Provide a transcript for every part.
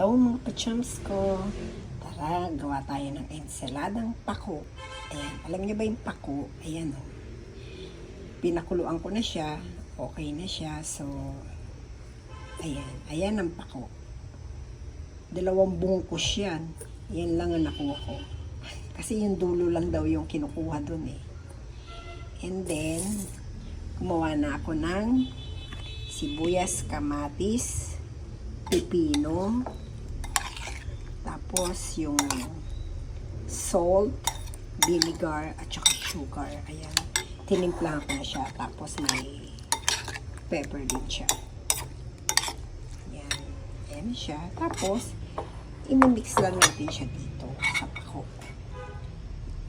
Hello mga pachams ko. Tara, gawa tayo ng ensaladang pako. Ayan, alam niyo ba yung pako? Ayan o. Pinakuluan ko na siya. Okay na siya. So, ayan. Ayan ang pako. Dalawang bungkus yan. Yan lang ang nakuha ko. Kasi yung dulo lang daw yung kinukuha dun eh. And then, gumawa na ako ng sibuyas, kamatis, pipino, tapos yung salt, vinegar, at saka sugar. Ayan. Tinimplahan ko na siya. Tapos may pepper din siya. Ayan. Ayan siya. Tapos, imimix lang natin siya dito sa pako.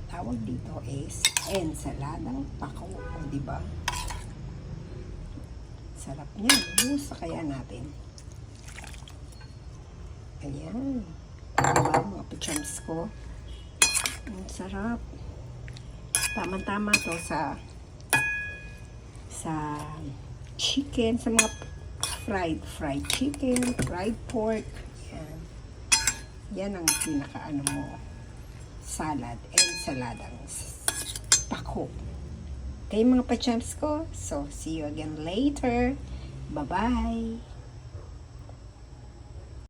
Tawag dito is ensaladang pako. O, diba? Sarap niya. Gusto kaya natin. Ayan. Pachams ko? Ang sarap. Tama-tama to sa sa chicken, sa mga fried, fried chicken, fried pork. Yan. Yan ang pinaka-ano mo, salad, ensaladang s- pako. Okay, mga pachams ko. So, see you again later. Bye-bye.